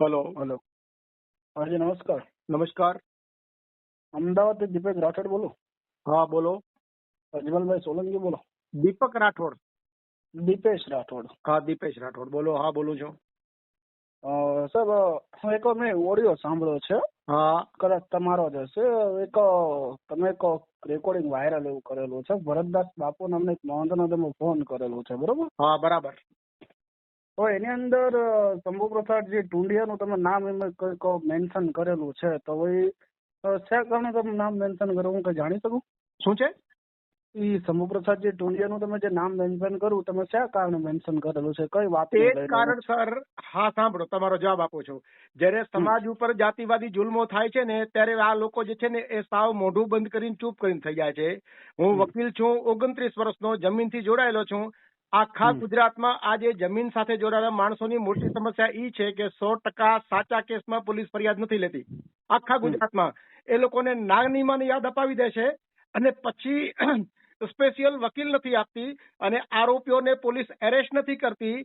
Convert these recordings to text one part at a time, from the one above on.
Hello hello હાજી નમસ્કાર. નમસ્કાર. અમદાવાદથી દીપક રાઠોડ બોલો. હા બોલો. અજમલભાઈ સોલંકી બોલો. દીપક રાઠોડ. દીપેશ રાઠોડ. હા દીપેશ રાઠોડ. બોલો હા બોલું છું. સાહેબ હું એક મેં ઓડિયો સાંભળ્યો છે. હા. કદાચ તમારો જ હશે. એક તમે એક રેકોર્ડિંગ વાયરલ એવું કરેલું છે. ભરતદાસ બાપુ નામનો એક મહંતનો તમે ફોન કરેલો છે બરોબર? હા બરાબર. તો એની અંદર શંભુ પ્રસાદ જે ટુંડિયાનું તમે નામ એમાં કંઈક મેન્શન કરેલું છે તો ભાઈ શા કારણે તમે નામ મેન્શન કરો હું કઈ જાણી શકું? શું છે? એ શંભુ પ્રસાદજી ટુંડિયાનું તમે જે નામ મેન્શન કર્યું તમે શા કારણે મેન્શન કરેલું છે? કઈ વાત એ જ કારણસર હા સાંભળો તમારો જવાબ આપું છું. જ્યારે સમાજ ઉપર જાતિવાદી જુલ્મો થાય છે ને ત્યારે આ લોકો જે છે ને એ સાવ મોઢું બંધ કરીને ચૂપ કરીને થઈ જાય છે. હું વકીલ છું ઓગણત્રીસ વર્ષનો જમીનથી જોડાયેલો છું. આખા ગુજરાતમાં આજે જમીન સાથે જોડાયેલા માણસોની મોટી સમસ્યા એ છે કે સો ટકા સાચા કેસમાં પોલીસ ફરિયાદ નથી લેતી. આખા ગુજરાતમાં. એ લોકોને નાનીમાં યાદ અપાવી દે છે અને પછી સ્પેશિયલ વકીલ નથી આપતી અને આરોપીઓને પોલીસ એરેસ્ટ નથી કરતી.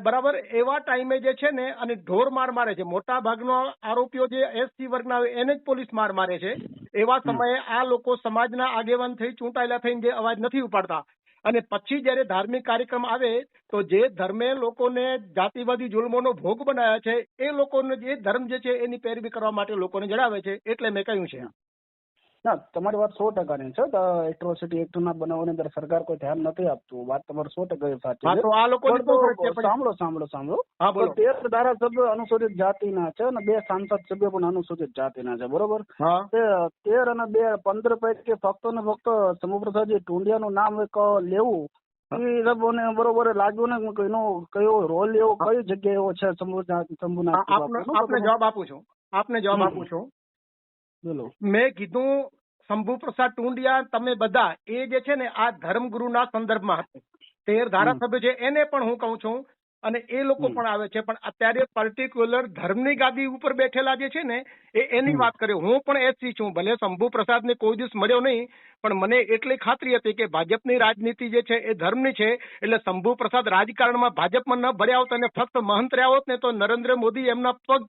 બરાબર એવા ટાઈમે જે છે ને અને ઢોર માર મારે છે. મોટા ભાગનો આરોપીઓ જે એસસી વર્ગના હોય એને જ પોલીસ માર મારે છે. એવા સમયે આ લોકો સમાજના આગેવાન થઈ ચૂંટાયેલા થઈને જે અવાજ નથી ઉપાડતા. અને પછી જ્યારે ધાર્મિક કાર્યક્રમ આવે, તો જે ધર્મે લોકોને જાતિવાદી જુલ્મોનો ભોગ બનાવ્યા છે, એ લોકોને જે ધર્મ જે છે, એની પેરવી કરવા માટે લોકોને જણાવે છે, એટલે મેં કહ્યું છે. ના તમારી વાત સો ટકાની છે એટ્રોસિટી એક્ટ ના બનાવવાની અંદર સરકાર કોઈ ધ્યાન નથી આપતું. વાત તમારી સો ટકા સાચી છે. આ? સાંભળો સાંભળો સાંભળો. તેર ધારાસભ્યો અનુસૂચિત જાતિના છે અને બે સાંસદ સભ્યો પણ અનુસૂચિત જાતિના છે બરોબર? તેર અને બે પંદર પૈકી ફક્ત ને ફક્ત સમુપ્રસાદજી ટુંડિયાનું નામ એક લેવું એ લોકોને બરોબર લાગ્યું ને એનો કયો રોલ એવો કઈ જગ્યાએ એવો છે આપને જવાબ આપું છું. આપને જવાબ આપું છું. બોલો. મેં કીધું શંભુ પ્રસાદ ટુંડિયા તમે બધા. એ જે છે ને આ ધર્મગુરુના સંદર્ભમાં હતું તેર ધારાસભ્ય છે એને પણ હું કહું છું અને એ લોકો પણ આવે છે. પણ અત્યારે પર્ટિક્યુલર ધર્મની ગાદી ઉપર બેઠેલા જે છે ને એ એની વાત કર્યો હું પણ એસસી છું. ભલે શંભુ પ્રસાદને કોઈ દિવસ મળ્યો નહીં પણ મને એટલી ખાતરી હતી કે ભાજપની રાજનીતિ જે છે એ ધર્મની છે. એટલે શંભુ પ્રસાદ રાજકારણમાં ભાજપમાં ન ભર્યા હોત અને ફક્ત મહંત રહ્યા હોત ને તો નરેન્દ્ર મોદી એમના પગ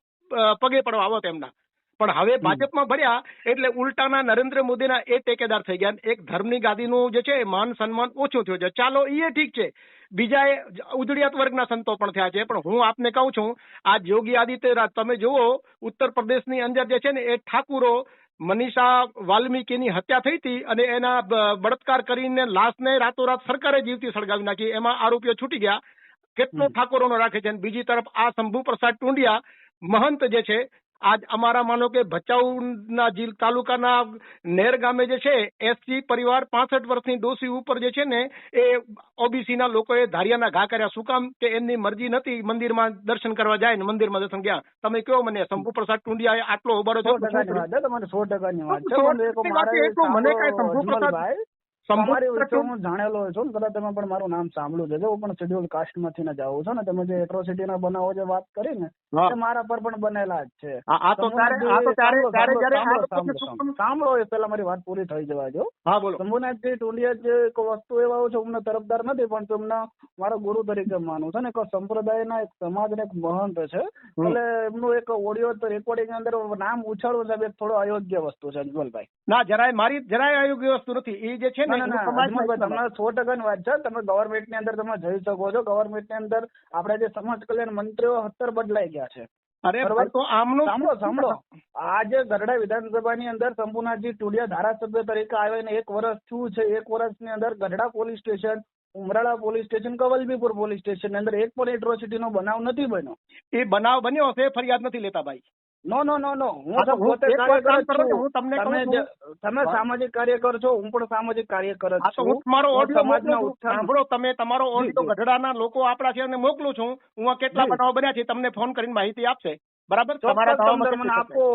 પગે પડવા આવત એમના. પણ હવે ભાજપમાં ભર્યા એટલે ઉલટાના નરેન્દ્ર મોદીના એ ટેકેદાર થઈ ગયા. એક ધર્મની ગાદીનું જે છે માન સન્માન ઓછું થયું છે. ચાલો એ ઠીક છે. બીજા એ ઉજળિયાત વર્ગના સંતો પણ થયા છે. પણ હું આપને કહું છું આ યોગી આદિત્યનાથ તમે જુઓ ઉત્તર પ્રદેશની અંદર જે છે ને એ ઠાકુરો મનીષા વાલ્મીકીની હત્યા થઈ હતી અને એના બળાત્કાર કરીને લાશને રાતોરાત સરકારે જીવતી સળગાવી નાખી. એમાં આરોપીઓ છૂટી ગયા. કેટલો ઠાકોરોનો રાખે છે? બીજી તરફ આ શંભુ પ્રસાદ ટુંડિયા મહંત જે છે આજ અમારા માનો કે ભચાઉના જીલ તાલુકાના નેર ગામે જે છે એસસી પરિવાર પાસઠ વર્ષની ડોસી ઉપર જે છે ને એ ઓબીસી ના લોકોએ ધારિયાના ઘા કર્યા. શું કામ કે એમની મરજી નથી મંદિરમાં દર્શન કરવા જાય ને મંદિરમાં દર્શન ગયા? તમે કયો મને? શંભુ પ્રસાદ ટુંડિયા આટલો ઉબાડો છો. મને કઈ શંભુ પ્રસાદ- તમારી વચ્ચે હું જાણેલો છું ને કદાચ તમે પણ મારું નામ સાંભળ્યું છે. હું પણ શેડ્યુલ કાસ્ટમાંથી ને જાઉં છું ને તમે જે એટ્રોસિટી ના બનાવો જે વાત કરી ને હા. મારા પર પણ બનેલા જ છે. સાંભળો, એ પેલા મારી વાત પૂરી થઈ જવા જો હા શંભુનાથજી ટુંડિયા જે એક વસ્તુ એવા છે અમને તરફદાર નથી પણ તમને મારા ગુરુ તરીકે માનું છું ને એક સંપ્રદાયના એક સમાજ એક મહંત છે. એટલે એમનું એક ઓડિયો રેકોર્ડિંગ અંદર નામ ઉછાળવું સાહેબ થોડો અયોગ્ય વસ્તુ છે અજમલભાઈ ના જરાય મારી જરાય અયોગ્ય વસ્તુ નથી. એ જે છે ને ના ના ના તમને સો ટકાની વાત છે તમે ગવર્મેન્ટની અંદર તમે જઈ શકો છો ગવર્મેન્ટની અંદર આપણા જે સમાજ કલ્યાણ મંત્રીઓ સત્તર બદલાઈ ગયા છે. અરે તો આમનું સાંભળો સાંભળો. આજે ગરડા વિધાનસભાની અંદર શંભુનાથજી ટુડિયા ધારાસભ્ય તરીકે આવીને એક વર્ષ થયું છે એક વર્ષની અંદર Gadhada police station Umrala police station Kavalbipur police station અંદર એક પણ એટ્રોસિટી નો બનાવ નથી બન્યો. એ બનાવ બન્યો હશે ફરિયાદ નથી લેતા ભાઈ. નો નો નો નો. હું તો પોતે કાર્યકર છો, તમને તમે તમે સામાજિક કાર્યકર છો હું પણ સામાજિક કાર્યકર જ છું હું તમારો ઓડિયો સમાજના સાંભળો તમે તમારો ઓડિયો ગઢડાના લોકો આપણા છે અને મોકલું છું. હું આ કેટલા બનાવ બન્યા છે તમને ફોન કરીને માહિતી આપશે. બરાબર? તમારા આપો.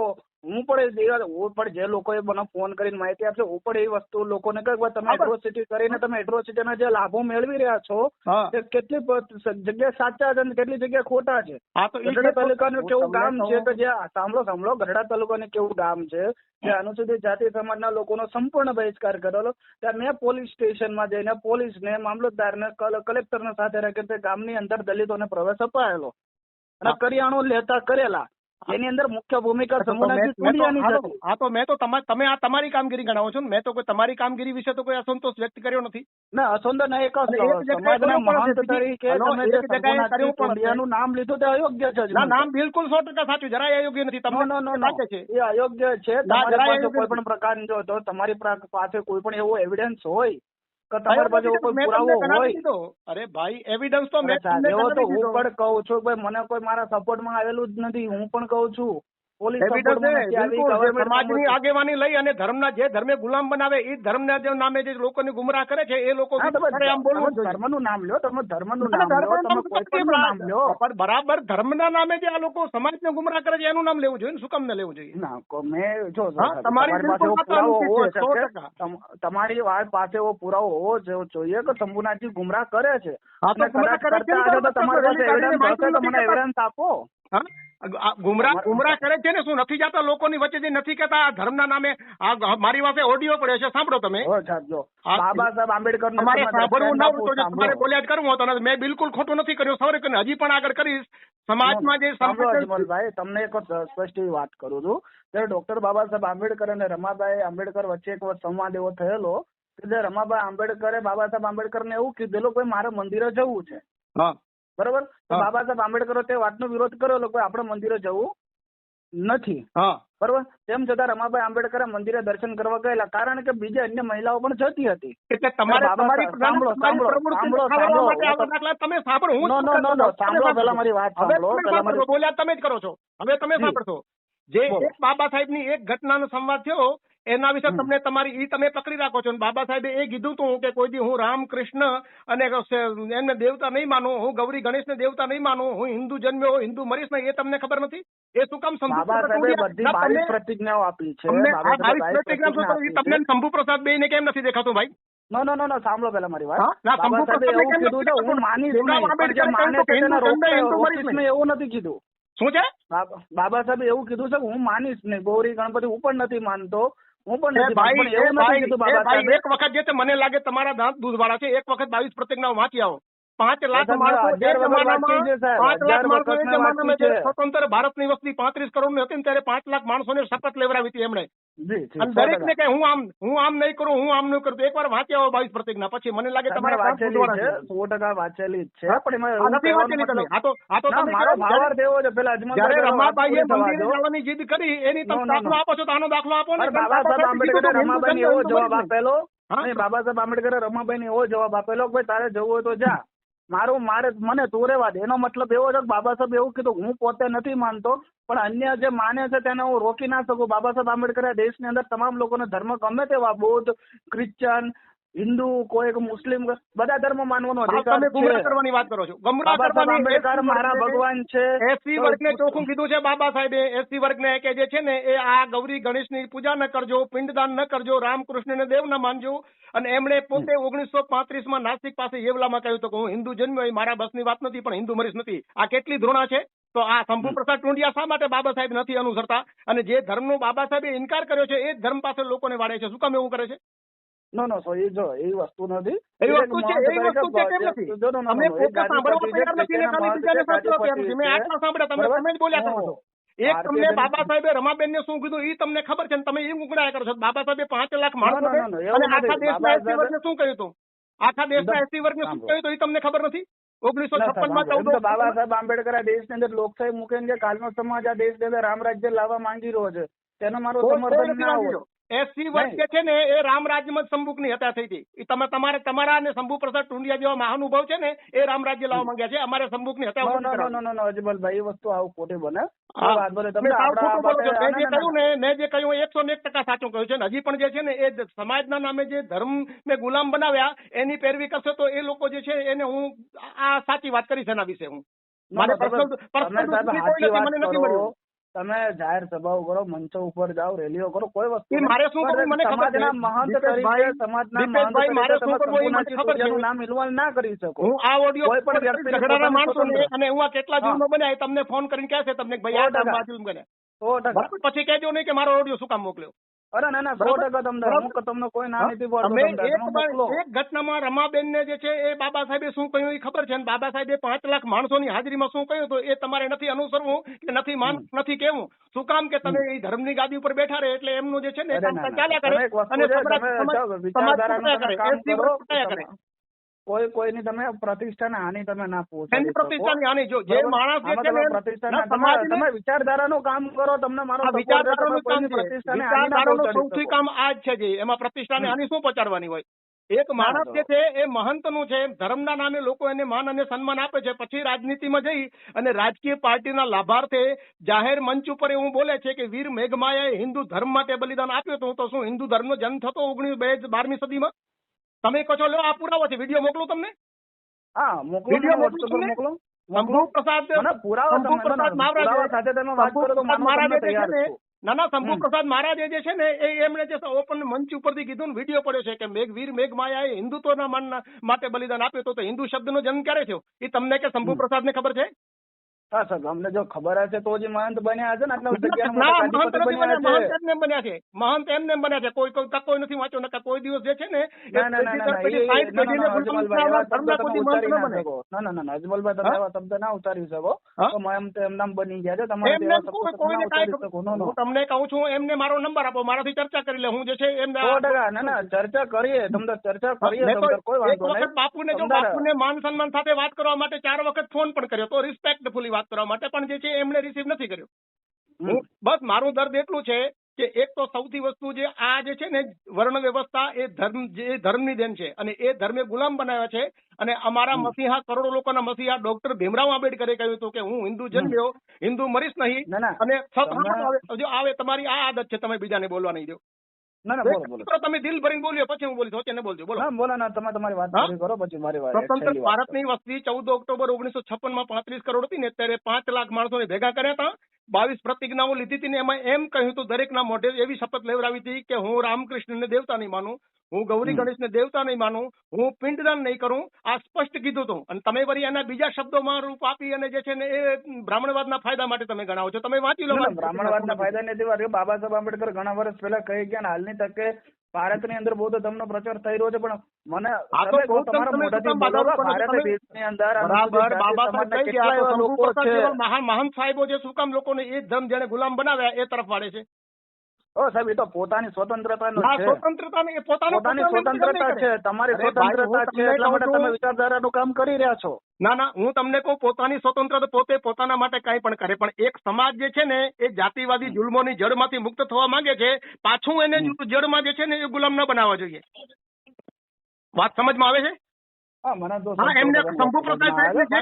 હું પણ એ હું પણ જે લોકોએ મને ફોન કરીને માહિતી આપશે હું પણ એ વસ્તુ લોકોને કહું તમે એટ્રોસિટી કરીને તમે એટ્રોસિટીના જે લાભો મેળવી રહ્યા છો તે કેટલી જગ્યા સાચા છે અને કેટલી જગ્યા ખોટા છે. ગઢડા તાલુકાનું કેવું ગામ છે કે જે સાંભળો સાંભળો ગઢડા તાલુકાનું કેવું ગામ છે જે અનુસૂચિત જાતિ સમાજના લોકોનો સંપૂર્ણ બહિષ્કાર કરેલો. ત્યાં મેં પોલીસ સ્ટેશનમાં જઈને પોલીસને મામલતદારને કલ- કલેક્ટરને સાથે રાખીને ગામની અંદર દલિતોને પ્રવેશ અપાયેલો. અને. કરિયાણું લેતા કરેલા. એની અંદર મુખ્ય ભૂમિકા હા તો- મેં તો તમે આ તમારી કામગીરી ગણાવો છો ને. મેં તો કોઈ તમારી કામગીરી વિશે તો કોઈ અસંતોષ વ્યક્ત કર્યો નથી. ના અસંતોષ એક સમાજના મહંત તરીકે તમે જે નામ લીધું તે અયોગ્ય છે ના નામ બિલકુલ સો ટકા સાચું. જરાય અયોગ્ય નથી. તમને નો નો લાગે છે? એ અયોગ્ય છે. તમારી પાસે કોઈ પણ પ્રકારની જો તમારી પાસે કોઈ પણ એવો એવિડન્સ હોય તમારી પાસે કોઈ પુરાવો હોય? અરે ભાઈ એવિડન્સ તો મેં તમને તો હું પણ કહું છું ભાઈ મને કોઈ મારા સપોર્ટમાં આવેલું જ નથી. હું પણ કહું છું. પોલીસ સમાજની આગેવાની લઈ અને ધર્મના જે ધર્મે ગુલામ બનાવે એ ધર્મના જે નામે જે લોકોને ગુમરાહ કરે છે એ લોકો ધર્મનું નામ લ્યો તમે ધર્મનું નામ લ્યો નામ પણ લ્યો. પણ બરાબર ધર્મના નામે જે આ લોકો સમાજને ગુમરાહ કરે છે એનું નામ લેવું જોઈએ શું કામ ને લેવું જોઈએ? ના મેં જો તમારી પાસે એવો બિલકુલ પુરાવો વાત હોવો અનુચિત છે, શકે 100%. તમ- તમારી વાત પાસે એવો પુરાવો હોવો જોઈએ કે શંભુનાથજી ગુમરાહ કરે છે? તમારી પાસે એવિડન્સ આપો. ગુમરાહ ગુમરાહ કરે છે ને શું? નથી જાતા લોકોની વચ્ચે જે નથી કહેતા? આ ધર્મના નામે આ મારી પાસે ઓડિયો પડ્યો છે. સાંભળો તમે. બાબા સાહેબ આંબેડકર તમારે સાંભળવું ના હોય જો તમારે બોલ્યા જ કરવું હોય તો મેં બિલકુલ ખોટું નથી કર્યું. સવારે કરીને હજી પણ આગળ કરીશ. સમાજમાં જે અજમલભાઈ તમને એક સ્પષ્ટ વાત કરું છું. ત્યારે ડોક્ટર બાબા સાહેબ આંબેડકર અને રમાબાઈ આંબેડકર વચ્ચે એક સંવાદ એવો થયેલો કે જે રમાબાઈ આંબેડકરે બાબા સાહેબ આંબેડકરને એવું કીધેલું કે મારે મંદિરે જવું છે. બરોબર? તો બાબા સાહેબ આંબેડકર તે વાતનો વિરોધ કર્યો કે આપણે મંદિરે જવું નથી. બરોબર? તેમ છતાં રમાભાઈ આંબેડકરે મંદિરે દર્શન કરવા ગયેલા કારણ કે બીજી અન્ય મહિલાઓ પણ જતી હતી. એટલે તમારે બાબા તમારી સાહેબ, સાંભળો, સાંભળો, સાંભળો, ખાવડાવવા માટે સાંભળો. આવા દાખલા તમે સાંભળો હું નો, નો, નો, નો, સાંભળો, પહેલા મારી વાત સાંભળો, પહેલા મારી- બોલ્યા તમે જ કરો છો. હવે તમે સાંભળો સાંભળશો. જે બાબા સાહેબ બાબા સાહેબની એક ઘટનાનો સંવાદ થયો એના વિશે તમને તમારી ઈ તમે પકડી રાખો છો. બાબા સાહેબે એ કીધું હતું કે કોઈ દી હું રામ કૃષ્ણ અને એમને દેવતા નહીં માનું હું ગૌરી ગણેશને દેવતા નહીં માનું હું હિન્દુ જન્મ્યો હિન્દુ મરીશ ને એ તમને ખબર નથી? એ શું કામ શંભુ ના, પ્રતિજ્ઞાઓ આપી છે. તમને. શંભુ પ્રસાદ બેયને કેમ નથી દેખાતું ભાઈ? નો નો નો નો સાંભળો મારી વાત. બાબા સાહેબે એવું કીધું નથી હું માને એવું કીધું. શું છે? બાબા સાહેબે એવું કીધું છે હું માનીશ નહીં. ગૌરી ગણપતિ હું પણ નથી માનતો. હું પણ ભાઈ એક વખત જે છે મને લાગે તમારા દાંત દૂધવાળા છે એક વખત બાવીસ પ્રતિજ્ઞાઓ વાંચી આવો. પાંચ લાખ માણસો એ જમાનામાં. પાંચ લાખ માણસો એ જમાનામાં જે સ્વતંત્ર ભારતની વસ્તી પાંત્રીસ કરોડની હતી ને ત્યારે પાંચ લાખ માણસોને શપથ લેવડાવી હતી એમણે. અને દરેક ને. કે હું આમ હું આમ નહીં કરું હું આમ નહીં કરું. એક એકવાર વાંચી આવો બાવીસ પ્રતિજ્ઞા પછી મને લાગે તમારા વાંચેલી છે સો ટકા વાંચેલી છે પણ એમાં નથી વાંચેલી તમે. આ તો આ તો મારો ભાવાર્થ એવો છે. પેલા અજમલભાઈ જ્યારે રમાબાઈએ મંદિરે જવાની જીદ કરી એની તમે દાખલો આપો છો તો આનો દાખલો આપો ને. બાબા સાહેબ આંબેડકરે રમાબાઈને એવો જવાબ આપેલો? બાબા સાહેબ આંબેડકરે રમાબાઈને એવો જવાબ આપેલો કે ભાઈ તારે જવું હોય તો જા. મારું મારે મને તું રહેવા દે. એનો મતલબ એવો છે કે બાબા સાહેબ એવું કીધું હું પોતે નથી માનતો, પણ અન્ય જે માને છે તેને હું રોકી ના શકું. બાબા સાહેબ આંબેડકરે દેશની અંદર તમામ લોકોને ધર્મ ગમે તેવા બૌદ્ધ, ક્રિશ્ચન હિન્દુ કોઈ મુસ્લિમ બધા ધર્મ માનવાનો અધિકાર તમે કરવાની વાત કરો છો. ગુમરાહ બાબા કરવાની મારા ભગવાન છે. એસસી વર્ગને ચોખ્ખું કીધું છે બાબા સાહેબે. એસસી વર્ગને કે જે છે ને એ આ ગૌરી ગણેશની પૂજા ન કરજો પિંડદાન ન કરજો રામકૃષ્ણને દેવ ન માનજો. અને એમણે પોતે ઓગણીસો પાંત્રીસમાં નાસિક પાસે યેવલામાં કહ્યું હતું કે હું હિન્દુ જન્મ્યો એ મારા બસની વાત નથી પણ હિન્દુ મરીશ નથી. આ કેટલી ધૃણા છે? તો આ શંભુ પ્રસાદ ટુંડિયા શા માટે બાબા સાહેબ નથી અનુસરતા? અને જે ધર્મનો બાબા સાહેબે ઇનકાર કર્યો છે એ જ ધર્મ પાસે લોકોને વાળે છે. શું કામ એવું કરે છે? નો નો સો એ જો એવી વસ્તુ નથી એવી વસ્તુ છે એવી વસ્તુ છે કેમ નથી અમે પોતે સાંભળવા તૈયાર નથી ને ખાલી બીજાને સાચો ગાદી અત્યાર મેં આટલા સાંભળ્યા તમે તમે જ બોલ્યા છો એક તમને બાબા સાહેબે રમાબેન ને શું કીધું એ તમને ખબર છે ને તમે એ ઉગડાયા કરો છો બાબા સાહેબે પાંચ લાખ માણસો અને આખા દેશના એસી વર્ગ શું કહ્યું હતું આખા દેશના એસી વર્ગને શું કહ્યું હતું એ તમને ખબર નથી ઓગણીસો છપ્પનમાં ચૌદ બાબા સાહેબ આંબેડકર આ દેશની અંદર લોકશાહી મૂકીને જે કાલનો સમાજ આ દેશ અંદર રામ રાજ્ય લાવવા માંગી રહ્યો છે તેનો મારો સમર્થન ના હોય એસસી વર્ષ જે છે ને એ રામ રાજ્યમાં શંભુકની હત્યા થઈ હતી. એ તમે તમારે તમારા અને શંભુ પ્રસાદ ટુંડિયા જેવા મહાનુભાવ છે ને એ રામ રાજ્ય લાવવા માંગ્યા છે. અમારે હત્યા નો નો નો કરાવવી. નો નો નો અજમલભાઈ એ વસ્તુ આવું ખોટી બને. મેં જે કહ્યું ને. મેં જે કહ્યું એકસો ને એક ટકા સાચું કહ્યું છે ને. હજી પણ જે છે ને એ સમાજના નામે જે ધર્મ ને ગુલામ બનાવ્યા એની પેરવી કરશે તો એ લોકો જે છે એને હું આ સાચી વાત કરીશ એના વિશે હું. ના, મારે પર્સનલ વાત મને નથી મળ્યું. તમે જાહેર સભાઓ કરો મંચો ઉપર જાઓ રેલીઓ કરો કોઈ વસ્તુ મારે શું કરવું? મને ખબર છે. મહંત તરીકે સમાજના મહંત મારે શું કરવું એ મને ખબર છે. નામ ઇન્વોલ્વ ના કરી શકો. હું આ ઓડિયો કોઈ પણ વ્યક્તિ ઝઘડાના માણસો ને અને હું આ કેટલા. જૂનો બન્યા એ તમને ફોન કરીને કહેશે તમને કે ભાઈ આ જૂન બન્યા. પછી કહેજો નહીં કે મારો ઓડિયો શું કામ મોકલ્યો? અરે ના ના સો ટકા તમને? હું તમને કોઈ ના નથી પાડતો એક ઘટનામાં રમાબેન ને જે છે એ બાબા સાહેબે શું કહ્યું એ ખબર છે? બાબા સાહેબે પાંચ લાખ માણસો ની હાજરીમાં શું કહ્યું તો એ તમારે નથી અનુસરવું કે નથી માન નથી કેવું. શું કામ કે તમે એ ધર્મની ગાદી ઉપર બેઠા રહે એટલે એમનું જે છે ને ના, ના. ચાલ્યા કરે અને સમાજ- કરે, કોઈ કોઈની તમે પ્રતિષ્ઠાને હાનિ તમે ના પહોંચાડી પ્રતિષ્ઠાની હાનિ? જો જે માણસ જે છે ને પ્રતિષ્ઠાના ના, તમે વિચારધારાનું કામ કરો તમને મારો વિચારધારાનું કામ પ્રતિષ્ઠાને વિચારધારાનું સૌથી કામ આ જ છે જે એમાં પ્રતિષ્ઠાને હાનિ શું પહોંચાડવાની હોય? એક માણસ જે છે એ મહંતનું છે ધર્મના નામે લોકો એને માન અને સન્માન આપે છે પછી રાજનીતિમાં જઈ અને રાજકીય પાર્ટીના લાભાર્થે જાહેર મંચ ઉપર એવું બોલે છે કે વીર મેઘમાયાએ હિન્દુ ધર્મ માટે બલિદાન આપ્યું હતું. તો શું હિન્દુ ધર્મનો જન્મ થતો ઓગણીસ બે બારમી સદીમાં? તમે કહો છો લો આ પુરાવો છે. વીડિયો મોકલું તમને? હા મોકલો વીડિયો મોકલું તમને? મોકલો. શંભુ પ્રસાદ પુરાવો શંભુ પ્રસાદ ના, ના, સાથે તમે વાત કરો તો મહારાજે તમને જે છે તૈયાર ને છું. ના ના શંભુ પ્રસાદ મહારાજે જે છે ને એ એમણે જે ઓપન મંચ ઉપરથી કીધું ને વીડિયો પડ્યો છે કે મેઘ વીર મેઘ માયાએ હિન્દુત્વના માનના માટે બલિદાન આપ્યું તો હિન્દુ શબ્દનો જન્મ ક્યારે થયો? એ તમને કે શંભુ પ્રસાદ પ્રસાદને ખબર છે? હા સાહેબ અમને જો ખબર હશે તો જ મહંત બન્યા હશે ને આટલા બન્યા છે. મહંત એમને બન્યા છે. કોઈ કોઈ કોઈ નથી વાંચો નકર કોઈ દિવસ જે છે ને ના ના ના ના અજમલભાઈ, તમે? એવા શબ્દ ના ઉતારી શકો. તો એમ નામ બની ગયા છે તમારે હું તમને કહું છું એમને મારો નંબર આપો મારાથી ચર્ચા કરી લે હું જે છે એમને સો ટકા ના ના ચર્ચા કરીએ તમને ચર્ચા કરીએ કોઈ વાંધો નહીં. બાપુને જો બાપુને માન સન્માન સાથે વાત કરવા માટે ચાર વખત ફોન પણ કર્યો તો રિસ્પેક્ટફુલી વાત કરવા માટે પણ જે છે એમણે રિસીવ નથી કર્યો. હું બસ મારું દર્દ એટલું છે કે એક તો સૌથી વસ્તુ જે આ જે છે ને વર્ણ વ્યવસ્થા એ ધર્મ જે ધર્મની દેન છે અને એ ધર્મે ગુલામ બનાવ્યા છે અને અમારા. મસીહા કરોડો લોકોના મસીહા ડોક્ટર ભીમરાવ આંબેડકરે કહ્યું હતું કે હું હિન્દુ જન્મ્યો હિન્દુ મરીશ નહીં અને જો આવે તમારી આ આદત છે તમે બીજાને બોલવા નહીં દો. ના ના બોલો બોલો. તમે દિલ ભરીને બોલ્યો પછી હું બોલીશ. વચ્ચે ન બોલજો બોલો. ના બોલો ના તમે તમારી વાત પૂરી કરો પછી મારી વાત સ્વતંત્ર ભારતની વસ્તી ચૌદ ઓક્ટોબર ઓગણીસો છપ્પનમાં પાંત્રીસ કરોડ હતી ને ત્યારે પાંચ લાખ માણસોને ભેગા કર્યા હતા. બાવીસ પ્રતિજ્ઞાઓ લીધી હતી ને એમાં એમ કહ્યું હતું દરેકના મોઢે એવી શપથ લેવડાવી હતી કે હું રામકૃષ્ણને દેવતા નહીં માનું હું ગૌરી. ગણેશને દેવતા નહીં માનું હું પિંડદાન નહીં કરું. આ સ્પષ્ટ કીધું હતું. અને તમે વળી એના બીજા શબ્દોમાં રૂપ આપી અને જે છે ને એ બ્રાહ્મણવાદના ફાયદા માટે તમે ગણાવો છો. તમે વાંચી લો બ્રાહ્મણવાદના ફાયદા નથી બાબા સાહેબ આંબેડકર ઘણા વર્ષ પહેલા કહી ગયા ને હાલની તકે ભારતની અંદર બૌદ્ધ ધર્મનો પ્રચાર થઈ રહ્યો છે પણ મને તમારા તમે મોઢાથી બોલો? ભારત દેશની અંદર બરાબર બાબા સાહેબ કેટલા લોકો છે મહાન મહાન સાહેબો જે શું કામ લોકોને એ ધર્મ જેને ગુલામ બનાવ્યા એ તરફ વાળે છે ઓ સાહેબ એ તો પોતાની સ્વતંત્રતાનો આ છે. સ્વતંત્રતા ને એ પોતાની સ્વતંત્રતા છે તમારી સ્વતંત્રતા છે એટલા માટે તમે વિચારધારાનું કામ કરી રહ્યા છો. ના ના હું તમને કહું પોતાની સ્વતંત્રતા પોતે પોતાના માટે કાંઈ પણ કરે પણ એક સમાજ જે છે ને એ જાતિવાદી જુલ્મોની જડમાંથી મુક્ત થવા માંગે છે પાછું એને. જડમાં જે છે ને એ ગુલામ ન બનાવવા જોઈએ. વાત સમજમાં આવે છે? એમને શંભુ પ્રસાદ જે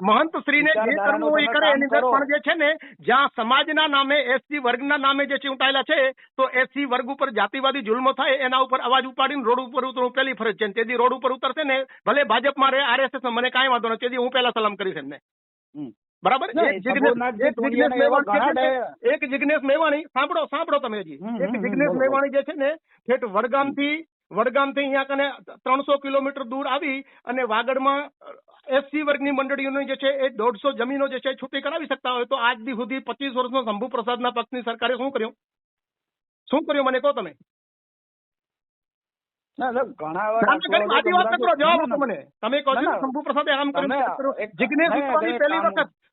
મહંત શ્રીને જે કરવું હોય એ કરે એની અંદર પણ જે છે ને જ્યાં સમાજના નામે એસસી વર્ગના નામે જે ચૂંટાયેલા છે તો એસસી વર્ગ ઉપર જાતિવાદી જુલ્મો થાય એના ઉપર અવાજ ઉપાડીને રોડ ઉપર ઉતરવું પેલી ફરજ છે તેથી રોડ ઉપર ઉતરશે ને ભલે ભાજપમાં રહે આરએસએસ મને કાંઈ વાંધો નથી. તેથી હું પહેલા સલામ કરીશ એમને. બરાબર? એક એવા મેવાણી સાંભળો સાંભળો તમે હજી. એક જિગ્નેશ મેવાણી જે છે ને ઠેઠ વડગામથી વડગામથી અહીંયા કને ત્રણસો કિલોમીટર દૂર આવી અને વાગડમાં એસસી વર્ગની મંડળીઓની જે છે એ દોઢસો જમીનો જે છે છૂટી કરાવી શકતા હોય તો આજ સુધી પચીસ વર્ષનો શંભુ પ્રસાદના પક્ષની સરકારે શું કર્યું? શું કર્યું મને કહો તમે?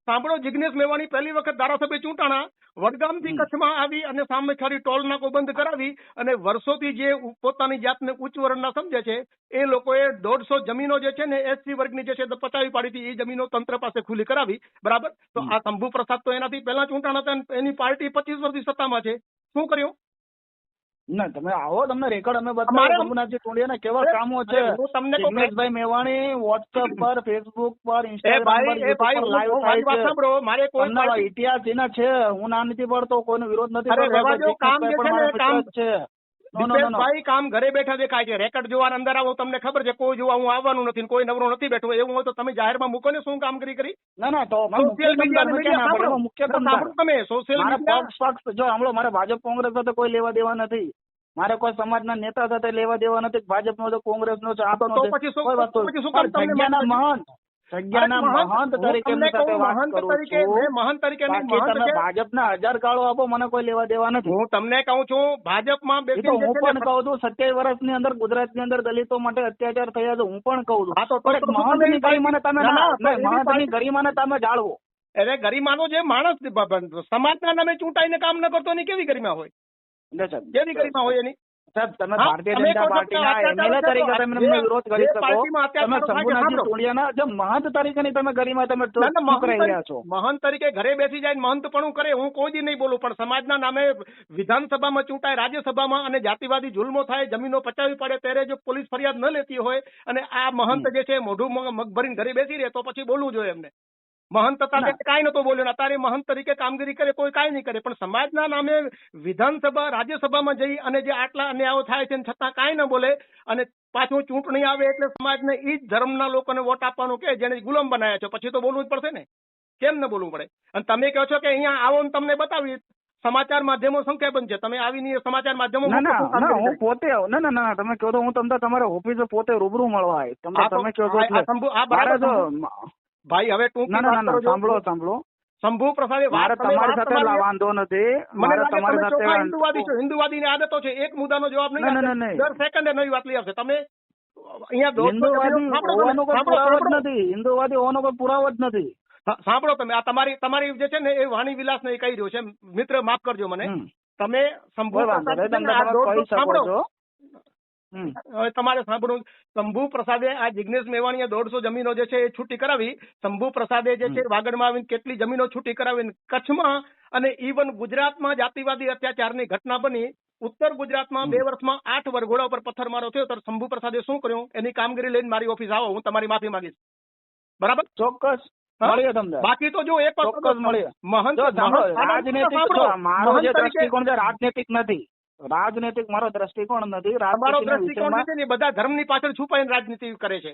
સાંભળો જિગ્નેશ મેવાણી પહેલી વખત ધારાસભ્ય ચૂંટાણા વડગામથી હમ. કચ્છમાં આવી અને સામે ખરી ટોલ નાકો બંધ કરાવી અને વર્ષોથી જે પોતાની જાતને ઉચ્ચ વર્ણના સમજે છે એ લોકોએ દોઢસો જમીનો જે છે ને એસસી વર્ગની જે છે પચાવી પાડી હતી એ જમીનો તંત્ર પાસે ખુલ્લી કરાવી. બરાબર? તો આ શંભુ પ્રસાદ તો એનાથી પહેલા ચૂંટાણા હતા એની પાર્ટી પચીસ વર્ષથી સત્તામાં છે. શું કર્યું? ના તમે આવો તમને રેકોર્ડ અમે બતાવો સોમનાથજી ટોળિયાના કેવા કામો છે જિગ્નેશભાઈ મેવાણી વોટ્સએપ પર ફેસબુક પર ઇન્સ્ટાગ્રામ પર લાઈવ થાય છે મારે કોઈ ઇતિહાસ એના છે હું ના નથી પડતો કોઈનો વિરોધ નથી કરતો. કામ છે દીપેશભાઈ કામ ઘરે બેઠા દેખાય છે. રેકર્ડ જોવા અંદર આવો તમને ખબર છે કોઈ જોવા હું આવવાનું નથી કોઈ નવરો નથી બેઠો એવું હોય તો તમે જાહેરમાં મૂકો ને શું કામ કરી? કરી ના ના તો સોશિયલ મીડિયા મુખ્ય. સાંભળો તમે સોશિયલ મીડિયા જો હમણાં મારે ભાજપ કોંગ્રેસ સાથે કોઈ લેવા દેવા નથી. મારે કોઈ સમાજના નેતા સાથે લેવા દેવા નથી ભાજપનો છે કોંગ્રેસનો છે તો આપનો તો પછી શું- પછી શું કામ પણ તમને જગ્યાના માનતા મહંત તરીકે કહું, મહંત તરીકે છું. મેં મહંત તરીકે નહીં, બાકી મહંત તમે ભાજપના હજાર ગાળો આપો મને કોઈ લેવા દેવા નથી. હું તમને કહું છું ભાજપમાં એ હું પણ કહું છું સત્યાવીસ વર્ષની અંદર ગુજરાતની અંદર દલિતો માટે અત્યાચાર થયા છે હું પણ કહું છું. હા, તો- મહંતની તમે ગરિમાને તમે મહંતની ગરિમાને તમે જાળવો. એટલે ગરિમાનો જે માણસ સમાજ ના સમાજના નામે ચૂંટાઈને કામ ન કરતો એની કેવી ગરિમા હોય? કેવી ગરિમા હોય એની? સાહેબ તમે ભારતીય જનતા પાર્ટીના એમએલએ તરીકે તમે એમનો વિરોધ કરી શકો તમે શંભુનાથજી. ટોળિયાના જે મહંત તરીકેની તમે ગરિમા તમે ચૂકરાઈ રહ્યા છો. મહંત તરીકે ઘરે બેસી જાય મહંત પણ કરે હું કોઈ દી નહીં બોલું પણ સમાજના નામે વિધાનસભામાં ચૂંટાય રાજ્યસભામાં અને જાતિવાદી જુલ્મો થાય જમીનો પચાવી પડે ત્યારે જો પોલીસ ફરિયાદ ન લેતી હોય અને આ મહંત જે છે મોઢું મગ મગ ભરીને ઘરે બેસી રહે તો પછી બોલવું જોઈએ એમને. મહંત હતા. તે કાંઈ નતો બોલ્યો અત્યારે મહંત તરીકે કામગીરી કરે કોઈ કાંઈ નહીં કરે. પણ સમાજના નામે વિધાનસભા રાજ્યસભામાં જઈ અને જે આટલા અન્યાયો થાય છે છતાં કાંઈ ન બોલે અને પાછું ચૂંટણી આવે એટલે સમાજને ઈ જ ધર્મના લોકોને વોટ આપવાનું કે જેને ગુલામ બનાવ્યા છો. પછી તો બોલવું જ પડશે ને. કેમ ન બોલવું પડે? અને તમે કહો છો કે અહીંયા આવો ને તમને બતાવી સમાચાર માધ્યમો સંખ્યાબંધ છે. તમે આવીને સમાચાર માધ્યમો હું પોતે ના ના ના તમે કહો તો હું તમને તમારા ઓફિસે પોતે રૂબરૂ મળવા આવીશ. તમે કહો છો ભાઈ હવે ના ના ના ના. સાંભળો સાંભળો. શંભુ પ્રસાદે મારે તમારી સાથે વાંધો નથી. મને તમારી સાથે હિન્દુવાદી છો. હિન્દુવાદીની આદતો છે. એક મુદ્દાનો જવાબ નહીં ના, ના. ના. દર સેકન્ડે નવી વાત લઈ આવશે. તમે હિન્દુવાદી સાંભળો તમે, હોવાનો કોઈ પુરાવો જ નથી. હિન્દુવાદી હોવાનો કોઈ પુરાવો જ નથી. હા, સાંભળો તમે. આ તમારી તમારી જે છે ને એ વાણી વિલાસ ને એ કહી રહ્યો છે. મિત્ર માફ કરજો મને. તમે ને, શકો સાંભળો. હવે તમારે સાંભળવું શંભુ પ્રસાદે આ જિગ્નેશ મેવાણીએ દોઢસો જમીનો જે છે એ છૂટી કરાવી. શંભુ પ્રસાદે જે છે વાગડમાં આવીને કેટલી જમીનો છૂટી કરાવી કચ્છમાં અને ઇવન ગુજરાતમાં જાતિવાદી અત્યાચારની ઘટના બની. ઉત્તર ગુજરાતમાં બે વર્ષમાં આઠ વરઘોડા ઉપર પથ્થરમારો થયો. તો શંભુ પ્રસાદે શું કર્યું? એની કામગીરી લઈને મારી ઓફિસ આવો હું તમારી માફી માંગીશ. બરાબર? ચોક્કસ. બાકી તો જો એક ચોક્કસ મળીએ. મહંત રાજનૈતિક મારો જે દ્રષ્ટિકોણ છે રાજનૈતિક નથી. રાજનૈતિક મારો દ્રષ્ટિકોણ નથી તમારો દ્રષ્ટિકોણ છે ને બધા ધર્મની પાછળ છુપાઈને રાજનીતિ કરે છે.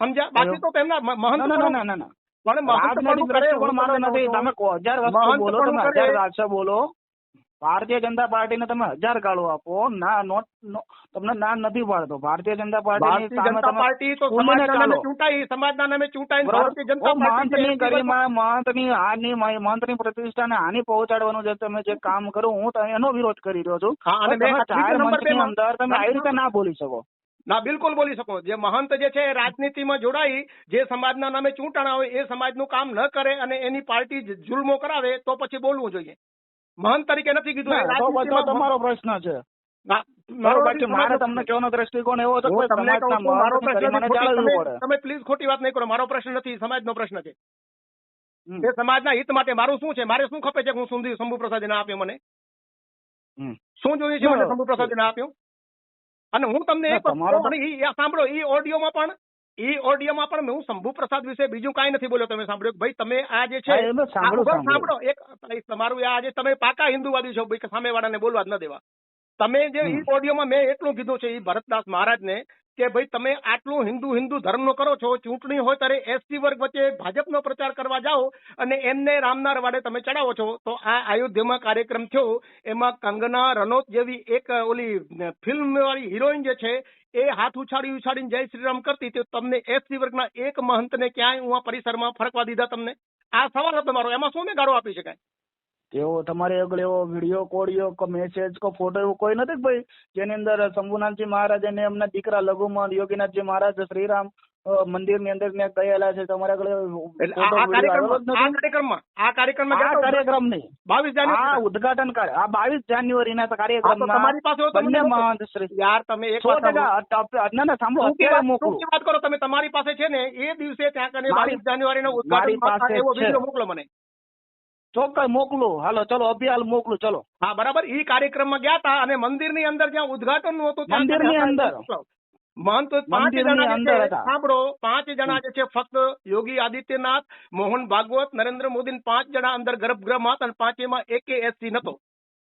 સમજ્યા? બાકી તો તેમના મહંત ના ના ના પણ મહંત પણ કરે, મારો નથી. તમે હજાર વસ્તુ બોલો તમે હજાર રાષ્ટ્ર બોલો. ભારતીય જનતા પાર્ટીને તમે હજાર ગાળો આપો. ના નોટ તમને ના નથી પાડતો. ભારતીય જનતા પાર્ટી જનતા પાર્ટી તો ખુલીને સમાજના નામે ચૂંટાઈ સમાજના નામે ચૂંટાઈને ભારતીય જનતા પાર્ટી ગરિમા મહંતની હાની મહંતની પ્રતિષ્ઠાને હાની પહોંચાડવાનું જે તમે જે કામ કરો હું તો એનો વિરોધ કરી રહ્યો છું. અને તમે ચાર મંચની અંદર તમે આવી રીતે ના બોલી શકો. ના બિલકુલ બોલી શકો. જે મહંત જે છે રાજનીતિમાં જોડાઈ જે સમાજના નામે ચૂંટણા હોય એ સમાજનું કામ ન કરે અને એની પાર્ટી જુલ્મો કરાવે તો પછી બોલવું જોઈએ. મહંત તરીકે નથી કીધું. તો તમારો પ્રશ્ન છે. મારો બરોબર મારે તમને કહેવાનો દ્રષ્ટિકોણ એવો છે કે તમને કહું સમાજના છું, મારો પ્રશ્ન ખોટી- તમે- પ્લીઝ ખોટી વાત નહીં કરો. મારો પ્રશ્ન નથી સમાજનો પ્રશ્ન છે. એ સમાજના હિત માટે મારું શું છે? મારે શું ખપે છે હું સુંદી શંભુ પ્રસાદ ના આપ્યો મને? શું જોઈએ છે મને. શંભુ પ્રસાદ ના આપ્યું? અને હું તમને એક સાંભળો એ ઓડિયોમાં પણ ઈ ઓડિયોમાં પણ હું શંભુ પ્રસાદ વિશે બીજું કાંઈ નથી બોલ્યો તમે સાંભળ્યો ભાઈ તમે આ જે છે સાંભળું, એક તમારું આ જે તમે પાકા હિન્દુવાદી છો ભાઈ કે સામેવાળાને બોલવા જ ન દેવા. તમે જે ઈ ઓડિયોમાં મેં એટલું કીધું છે એ ભરતદાસ મહારાજને કે ભાઈ તમે આટલું હિન્દુ હિન્દુ ધર્મનો કરો છો ચૂંટણી હોય ત્યારે એસટી વર્ગ વચ્ચે ભાજપનો પ્રચાર કરવા જાઓ અને એમને રામનાર વાડે તમે ચડાવો છો. તો આ અયોધ્યામાં કાર્યક્રમ થયો. એમાં કંગના રનૌત જેવી એક ઓલી ફિલ્મ વાળી હિરોઈન જે છે એ હાથ ઉછાળી ઉછાળીને જય શ્રીરામ કરતી તો તમને એસટી વર્ગના એક મહંતને ક્યાંય હું પરિસરમાં ફરકવા દીધા તમને? આ સવાલ હતો મારો. એમાં શું મેં ગાળો આપી શકાય? એવો તમારે આગળ એવો વીડિયો કોડિયો કે મેસેજ કો ફોટો એવું કોઈ નથી ભાઈ જેની અંદર શંભુનાથજી મહારાજ અને એમના દીકરા લઘુમન યોગીનાથજી મહારાજ શ્રીરામ મંદિરની અંદર ને ગયેલા છે તમારે આગળ આ- આ કાર્યક્રમમાં આ કાર્યક્રમમાં આ આ? કાર્યક્રમ નહીં. બાવીસ આ જાન્યુઆરી ઉદઘાટન કરે આ બાવીસ જાન્યુઆરી ના કાર્યક્રમ તમારી પાસે બંને શ્રી યાર તમે એક ના ના સાંભળો અત્યારે મોકલું. વાત કરો તમે તમારી પાસે છે ને એ દિવસે ત્યાં કને બાવીસ જાન્યુઆરી નો ઉદઘાટન પાસે એવો વીડિયો મોકલો મને. ચોક્કસ મોકલું હાલો ચલો અભિયાલ મોકલું ચલો હા બરાબર ઈ કાર્યક્રમમાં ગયા હતા અને મંદિરની અંદર જ્યાં ઉદઘાટનનું હતું ત્યાં મંદિરની. અંદર. મહંત પાંચ જણા જે અંદર હતા. સાંભળો પાંચ જણા જે છે ફક્ત યોગી આદિત્યનાથ મોહન ભાગવત નરેન્દ્ર મોદી પાંચ જણા અંદર ગર્ભગૃહમાં હતા અને પાંચેમાં એકે એસસી નતો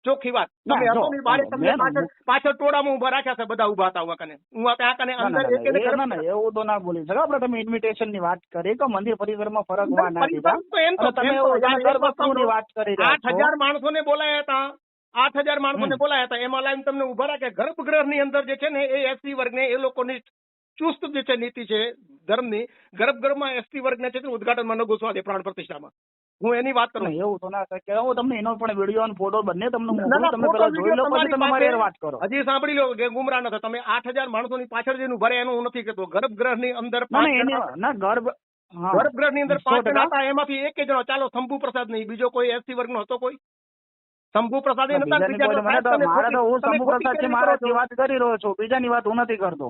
ચોખ્ખી વાત. તમે હતો ની બારે તમને પાછળ પાછળ ટોળામાં ઊભા રાખ્યા છે બધા ઊભા હતા ઊભા કને. હું આ કને ના, ના, અંદર એક ના, ના, એવું તો ના બોલી શકો આપણે તમે ઇન્વિટેશનની વાત કરી તો મંદિર પરિસરમાં હોવા ના દીધા? એમ તો- તમે એક વાત કરી રહ્યા આઠ છો. હજાર બોલાયા હતા. આઠ હજાર માણસોને ને બોલાયા હતા. એમાં લાઈન તમને ઊભા રાખ્યા. ગર્ભગૃહની અંદર જે છે ને એ એસટી વર્ગ ને એ લોકોની ચુસ્ત જે છે નીતિ છે ધર્મની ગર્ભગૃહમાં એસટી વર્ગને છે ઉદઘાટનમાં ન ઘૂસવા દે પ્રાણ પ્રતિષ્ઠામાં. હું એની વાત કરું એવું તો ના થાય. કે હું તમને એનો પણ વીડિયો અને ફોટો બંને તમને તમે પેલા જોઈ લો પછી તમે મારી વાત કરો. હજી સાંભળી લો કે ગુમરા ન તમે આઠ હજાર માણસો ની પાછળ જેનું ભરે એનું હું નથી કેતો ગર્ભગ્રહની અંદર ના ગર્ભ ગર્ભગ્રહની અંદર પાંચ. જણા હતા એમાંથી એક જણો. ચાલો શંભુ પ્રસાદ નહીં બીજો કોઈ એસસી વર્ગ નો હતો કોઈ શંભુ પ્રસાદ નતા તો હું શંભુ પ્રસાદ છે. મારા વાત કરી રહ્યો છું. બીજાની વાત હું નથી કરતો.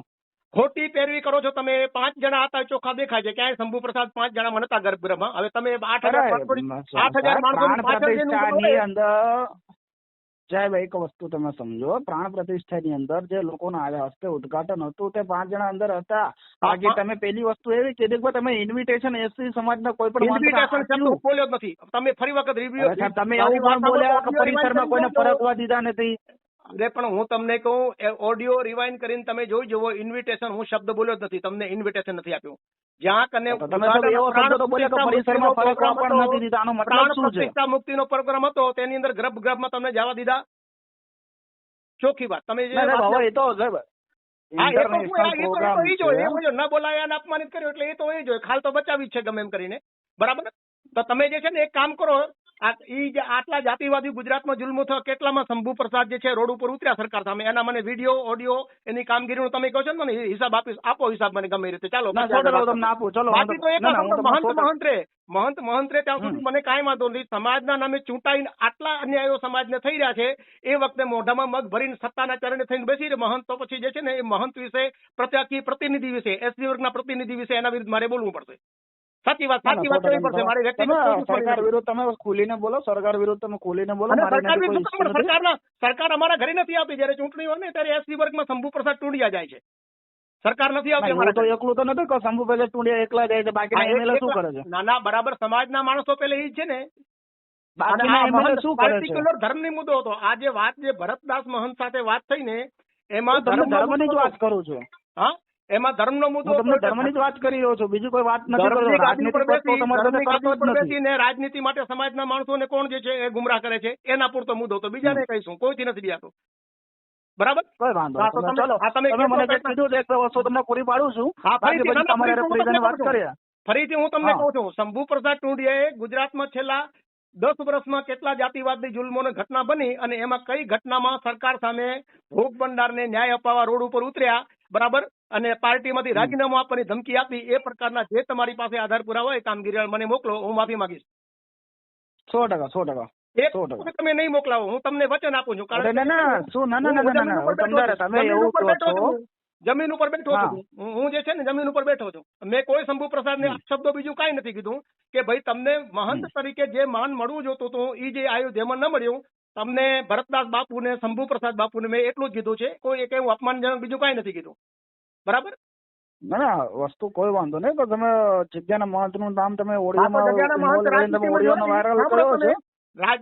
ખોટી પેરવી કરો છો તમે. પાંચ જણા હતા ચોખ્ખા દેખાય છે. ક્યાંય શંભુ પ્રસાદ પાંચ જણા નતા ગર્ભગૃહમાં. હવે તમે આઠ હજાર આઠ હજાર માણસો અંદર સાહેબ એક વસ્તુ તમે સમજો. પ્રાણ પ્રતિષ્ઠાની અંદર જે લોકોના આવ્યા હસ્તે ઉદઘાટન હતું તે પાંચ જણા અંદર હતા. બાકી તમે પેલી વસ્તુ એવી કીધી કે તમે ઇન્વિટેશન એસસી સમાજના કોઈ પણ ઇન્વિટેશન શબ્દ બોલ્યો નથી. તમે ફરી વખત રિવ્યુ તમે એવું પણ બોલ્યા કે પરિસરમાં કોઈને ફરકવા દીધા નથી. અરે પણ હું તમને કહું ઓડિયો રિવાઇન્ડ કરીને તમે જોઈ જુઓ ઇન્વિટેશન હું શબ્દ બોલ્યો જ નથી તમને ઇન્વિટેશન નથી આપ્યું. જ્યાં કને પ્રાણ મુક્તિનો પ્રોગ્રામ હતો. તેની અંદર ગર્ભગૃહમાં તમને જવા દીધા. ચોખ્ખી વાત તમે જે એ તો એ એ એ એ. એ. ન બોલાયા અપમાનિત કર્યો એટલે એ તો એ જ હોય ખાલ તો બચાવી જ છે ગમે એમ કરીને. બરાબર? તો તમે જે છે ને એક કામ કરો ઈ જે આટલા જાતિવાદી ગુજરાતમાં જુલ્મો થયો. કેટલામાં શંભુ પ્રસાદ જે છે રોડ ઉપર ઉતર્યા સરકાર સામે. એના મને વીડિયો ઓડિયો એની કામગીરીનો તમે કહો છો ને મને હિસાબ આપીશ આપો હિસાબ મને ગમે રીતે. ચાલો તમને આપું. બાકી તો એક મહંત મહંત રે મહંત મહંત રે ત્યાં સુધી મને કાંઈ વાંધો નથી સમાજના નામે ચૂંટાઈને આટલા અન્યાયો સમાજને થઈ રહ્યા છે એ વખતે મોઢામાં મગ ભરીને સત્તાના ચરણે થઈને બેસી રહે મહંત તો પછી જે છે ને એ મહંત વિશે પ્રત્યાકી પ્રતિનિધિ વિશે એસડી વર્ગના પ્રતિનિધિ વિશે એના વિરુદ્ધ મારે બોલવું પડશે. સાચી વાત સાચી વાત કરવી પડશે. મારી વ્યક્તિગત સરકાર. વિરુદ્ધ તમે ખુલીને બોલો સરકાર વિરુદ્ધ તમે ખુલીને બોલો સરકાર. સરકારના સરકાર અમારા ઘરે નથી આવતી. જયારે ચૂંટણી હોય ને ત્યારે એસસી વર્ગમાં શંભુ પ્રસાદ ટુંડિયા જાય છે. સરકાર નથી આવતી અમારા તો એકલું તો નથી કહું શંભુ પહેલે ટુંડિયા એકલા જાય છે બાકી એમએલએ શું કરે છે? ના ના બરાબર. સમાજના માણસો પેલે એ છે ને. પર્ટિક્યુલર ધર્મની મુદ્દો હતો. આ જે વાત જે ભરતદાસ મહંત સાથે વાત થઈ ને એમાં ધર્મની જ વાત કરું છું. હા? એમાં ધર્મનો મુદ્દો તમને ધર્મની જ વાત કરી રહ્યો છું. બીજી કોઈ વાત નથી રાજનીતિ માટે સમાજના માણસોને કોણ જે છે એ ગુમરાહ કરે છે એના પૂરતો મુદ્દો તો બીજાને કહીશું. કોઈથી નથી બીજાતો. બરાબર? કોઈ વાંધો હા, નહીં. તો તમે તમે- ચલો. તમે તમે મને જે કીધું એક વસ્તુ તમને પૂરી પાડું છું. હા, ફરીથી હું તમને વાત કહું. છું. કરીએ. ફરીથી હું તમને કહું છું શંભુ પ્રસાદ ટુંડિયાએ ગુજરાતમાં છેલ્લા દસ વર્ષમાં કેટલા જાતિવાદની જુલ્મોની ઘટના બની અને એમાં કઈ ઘટનામાં સરકાર સામે ભોગ ભંડારને ન્યાય અપાવવા રોડ ઉપર ઉતર્યા? બરાબર? અને પાર્ટીમાંથી રાજીનામું આપવાની ધમકી આપી એ પ્રકારના જે તમારી પાસે આધાર પુરાવા હોય કામગીરી મને મોકલો હું માફી માંગીશ. સો ટકા સો ટકા એક સો ટકા. તમે નહીં મોકલાવો હું તમને વચન આપું છું જમીન ઉપર બેઠો છું. હું. જે છે ને જમીન ઉપર બેઠો છું. મેં કોઈ શંભુ પ્રસાદ ને શબ્દો બીજું કઈ નથી કીધું કે ભાઈ તમને મહંત તરીકે જે માન મળવું જોતું હતું એ જે આયુ જેમાં ન મળ્યું તમને ભરતદાસ બાપુને શંભુ પ્રસાદ બાપુને મેં એટલું જ કીધું છે કોઈ એક એવું અપમાનજનક બીજું કાંઈ નથી કીધું. બરાબર? ના ના વસ્તુ કોઈ વાંધો નહીં પણ તમે જગ્યાના મહંતનું નામ તમે વાયરલ કર્યો છે.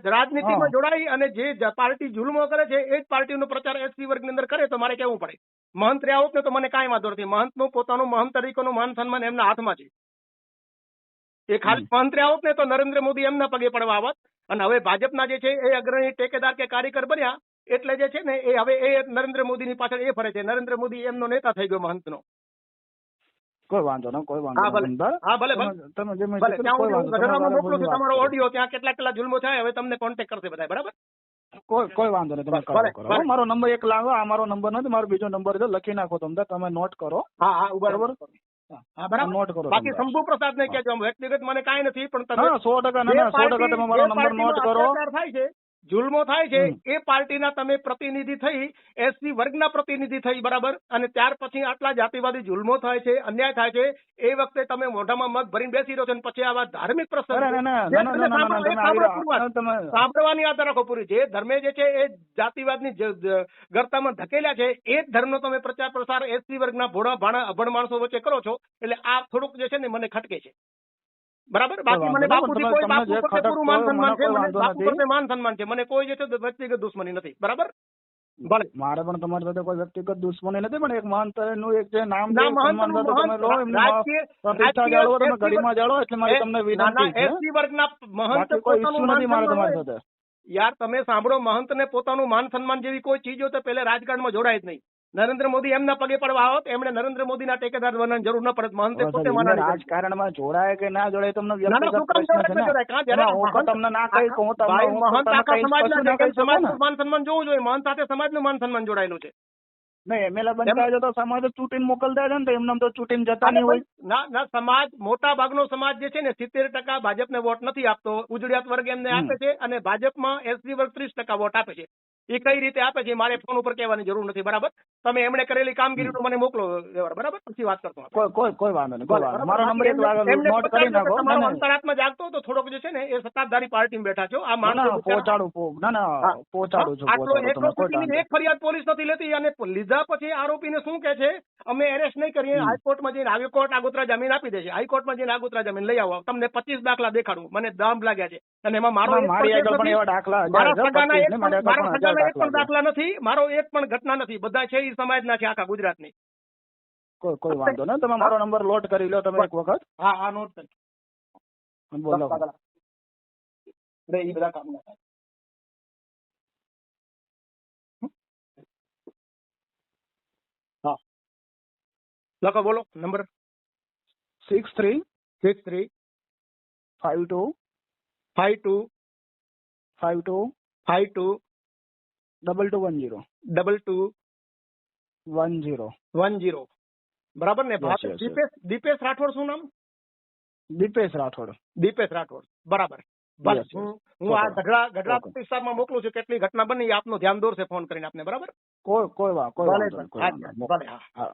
રાજનીતિમાં જોડાઈ અને જે પાર્ટી જુલ્મો કરે છે એ જ પાર્ટીનો પ્રચાર એસસી વર્ગની અંદર કરે તો મારે કેવું પડે. મહંત રહ્યા હોત ને તો મને કાંઈ વાંધો નથી. મહંતનું પોતાનું મહંત તરીકેનું માન સન્માન એમના હાથમાં છે. એ ખાલી મંત્રી આવત ને તો નરેન્દ્ર મોદી એમના પગે પડવા આવત. અને હવે ભાજપના જે છે એ અગ્રણી ટેકેદાર કે કાર્યકર બન્યા એટલે જે છે ને એ હવે એ નરેન્દ્ર મોદીની પાછળ એ ફરે છે. નરેન્દ્ર મોદી એમનો નેતા થઈ ગયો મહંતનો. કોઈ વાંધો નહીં કોઈ હા વાંધો ભલે. હા ભલે તમે- તમે જે ભલે ત્યાં. ગઢડામાં મોકલું છું. તમારો ઓડિયો ત્યાં કેટલા કેટલા જુલ્મો થાય હવે તમને કોન્ટેક્ટ કરશે બધા બરાબર? કોઈ કોઈ વાંધો નહીં તમે કરો કરો. મારો નંબર એક લાવો આ મારો નંબર નથી મારો બીજો નંબર છે લખી નાખો તમને તમે નોટ કરો. હા હા બરાબર? નોટ કરો બાકી. શંભુ પ્રસાદ ને કહેજો વ્યક્તિગત મને કાંઈ નથી પણ તમે સો ટકા ના સો ટકા તમે મારો નંબર નોટ કરો. થાય છે જુલ્મો થાય છે એ પાર્ટીના તમે પ્રતિનિધિ થઈ એસસી વર્ગના પ્રતિનિધિ થઈ બરાબર? અને ત્યાર પછી આટલા જાતિવાદી જુલ્મો થાય છે અન્યાય થાય છે એ વખતે તમે મોઢામાં મગ ભરીને બેસી રહ્યો છો અને પછી આવા ધાર્મિક પ્રસંગ સાંભળવાની આદર રાખો પૂરી. જે ધર્મે જે છે એ જાતિવાદની ગર્તામાં ધકેલ્યા છે એ જ ધર્મનો તમે પ્રચાર પ્રસાર એસસી વર્ગના ભોળા ભાણા અભણ માણસો વચ્ચે કરો છો એટલે આ થોડુંક જે છે ને મને ખટકે છે. બરાબર? બાકી મને બાપુથી કોઈ બાપુ પ્રત્યે પૂરું માન સન્માન છે મને બાપુ પ્રત્યે માન સન્માન છે? મને કોઈ જે છે વ્યક્તિગત દુશ્મની નથી બરાબર? ભલે. મારે પણ તમારી સાથે કોઈ વ્યક્તિગત દુશ્મની નથી પણ એક મહંતનું એક જે નામ છે સન્માન મહંતનું તમે લો એમને પ્રતિષ્ઠા જાળવો તમે SC જાળવો એટલે મારી તમને વિનંતી છે. એસટી વર્ગના મહંત કોઈ પોતાનું નથી મારે તમારી સાથે. યાર તમે સાંભળો મહંતને પોતાનું માન સન્માન જેવી કોઈ ચીજ હોય તો પહેલા રાજકારણમાં જોડાય જ નહીં. નરેન્દ્ર મોદી એમના પગે પડવા આવત એમણે નરેન્દ્ર મોદીના ટેકેદાર બનવાની જરૂર ન પડત મહંતે પોતે માના. રાજકારણમાં જોડાય કે ના જોડાય તમને ના, ના, વ્યક્તિગત પ્રશ્ન છે ને. કાં જ્યારે હું તમને ના કહી કહું તમને મહંત આખા સમાજના સમાજનું માન સન્માન જોવું જોઈએ. મહંત સાથે સમાજનું માન સન્માન જોડાયેલું છે. નહીં એમએલએ બનતા હોય તો સમાજ ચૂંટીને મોકલતા છે ને તો એમને તો ચૂંટીને જતા નહીં હોય. ના ના સમાજ મોટા ભાગનો સમાજ જે છે ને સિત્તેર ટકા ભાજપને વોટ નથી આપતો. ઉજળિયાત વર્ગ એમને આપે છે અને ભાજપમાં એસસી વર્ગ ત્રીસ ટકા વોટ આપે છે. એ કઈ રીતે આપે છે મારે ફોન ઉપર કહેવાની જરૂર નથી. બરાબર? તમે એમણે કરેલી કામગીરીનું મને મોકલો વ્યવહાર બરાબર? પછી વાત કરતો કોઈ કોઈ કોઈ વાંધો નહીં. મારો નંબર એક નોટ કરી નાખો. તમારો. અંતરાત્મા જાગતો તો થોડોક જે છે ને એ સત્તાધારી પાર્ટીમાં બેઠા છો. આ માણસો પહોંચાડું ના ના. પહોંચાડું છું આટલો સુધીની એક ફરિયાદ પોલીસ નથી લેતી અને લીધા પછી આરોપીને શું કે છે? અમે એરેસ્ટ નહીં કરીએ હાઈકોર્ટમાં જઈને હાઈકોર્ટ આગોતરા જમીન આપી દેશે. હાઈકોર્ટમાં જઈને આગોતરા જમીન લઈ આવો. તમને પચીસ દાખલા દેખાડું. મને દામ લાગ્યા છે. અને એમાં મારો એક મારી આગળ પણ એવા દાખલા મારા સગાના એક પણ- એક દાખલા નથી. મારો એક પણ ઘટના નથી. બધા છે એ સમાજના છે આખા ગુજરાતની. કોઈ કોઈ વાંધો નહીં. તમે મારો નંબર લોટ કરી લો તમે એક વખત. હા હા નોટ કરી. બોલો. એ બધા કામ ના. હા. લખો બોલો number. Six three. Six three. Five two. Five two. Five two. Five two. Double two one zero. Double two. One zero. One zero. બરાબર ને. દીપેશ દીપેશ રાઠોડ શું નામ? દીપેશ રાઠોડ. દીપેશ રાઠોડ. બરાબર. ભલે. હું આ. ગઢડા ગઢડા. વિસ્તારમાં મોકલું છું. કેટલી ઘટના બની આપનું ધ્યાન દોરશે ફોન કરીને આપને. બરાબર? કોઈ કોઈ ભલે વાંધો. ભલે હા.